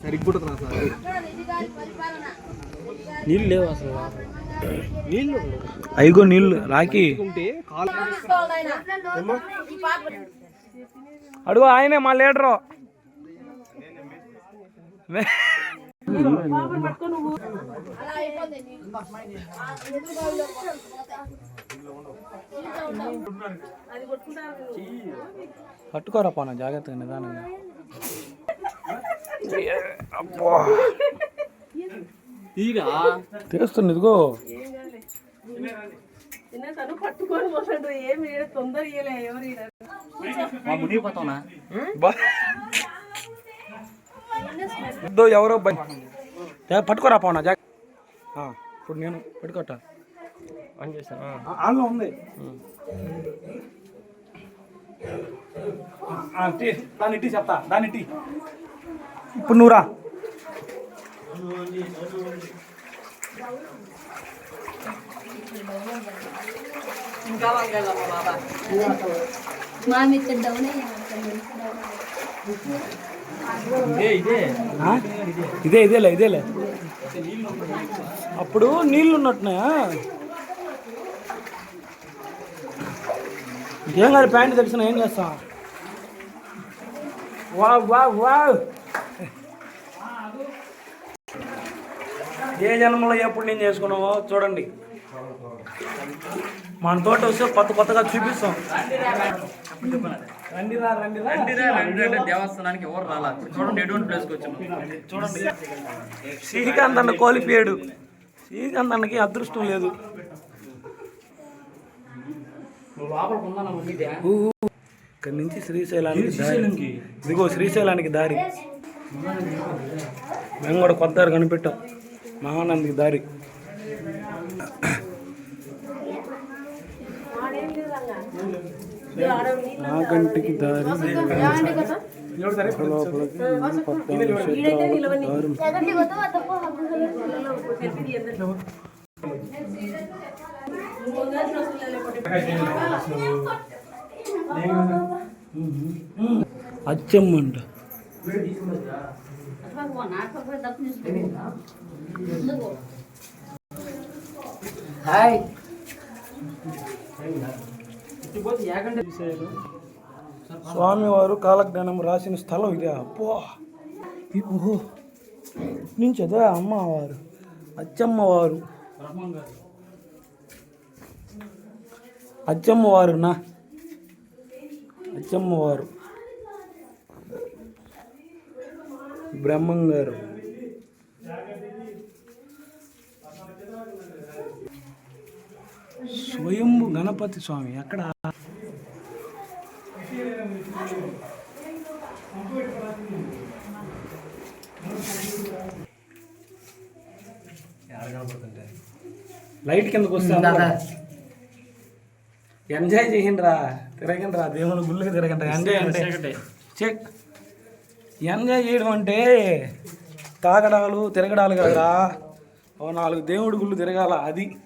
సరిగ్గుంటుంది sir నీళ్ళు లేవు అసలు నీళ్ళు అయిగో నీళ్ళు రాకి అడుగు ఆయనే మా లీడరు పట్టుకోరా పోనా జాగ్రత్తగా నిదానంగా అబ్బా. తీరా? తీస్తుంది ఇదిగో. ఎవరు పట్టుకోరా పోనా ఆ, ఇప్పుడు నేను పెట్టుకోట ఆన్ చేశాను ఆన్లో ఉంది. దాన్ని ఇట్టి చెప్తా దాన్ని ఇట్టి ఇప్పుడు నువ్వురా ఇదే ఇదే ఇదేలే ఇదేలే. అప్పుడు నీళ్ళు ఉన్నట్టున్నాయా? ఏం కాదు ప్యాంట్ తెలిసిన ఏం చేస్తా? వా వా వా ఏ జన్మలో ఎప్పుడు నేను చేసుకున్నావో చూడండి. మన తోట వస్తే కొత్త కొత్తగా చూపిస్తాం. రండిరా రండిరా దేవస్థానానికి ఎవరు రాలా? ఇప్పుడు చూడండి ఎటువంటి ప్లేస్కి వచ్చాము. చూడండి. శ్రీకాంత్ అన్న కోల్పోయాడు. శ్రీకాంత్ అన్నకి అదృష్టం లేదు. ఇక్కడి నుంచి శ్రీశైలానికి దారి. ఇదిగో శ్రీశైలానికి దారి. మేము కూడా కొత్త కనిపెట్టాం. మహానందికి దారి. నాగంటికి దారి. లోపలికి పద్నాలుగు క్షేత్రాలకు అచ్చమ్మంట హాయ్ స్వామివారు కాలజ్ఞానం రాసిన స్థలం ఇదే. అప్పో ఈ- ఓహో నుంచి అదే అమ్మవారు? అచ్చమ్మవారు. అచ్చమ్మవారు. అచ్చమ్మవారు బ్రహ్మంగారు స్వయంభు గణపతి స్వామి ఎక్కడ? లైట్ కిందకు వస్తే ఎంజాయ్ చేయండి రా తిరగండి రా దేవుని గుళ్ళకి తిరగండి ఎంజాయ్ అంటే చెక్ ఎంజాయ్ చేయడం అంటే తాగడాలు తిరగడాలు కదరా. ఓ నాలుగు దేవుడి గుళ్ళు తిరగాల అది.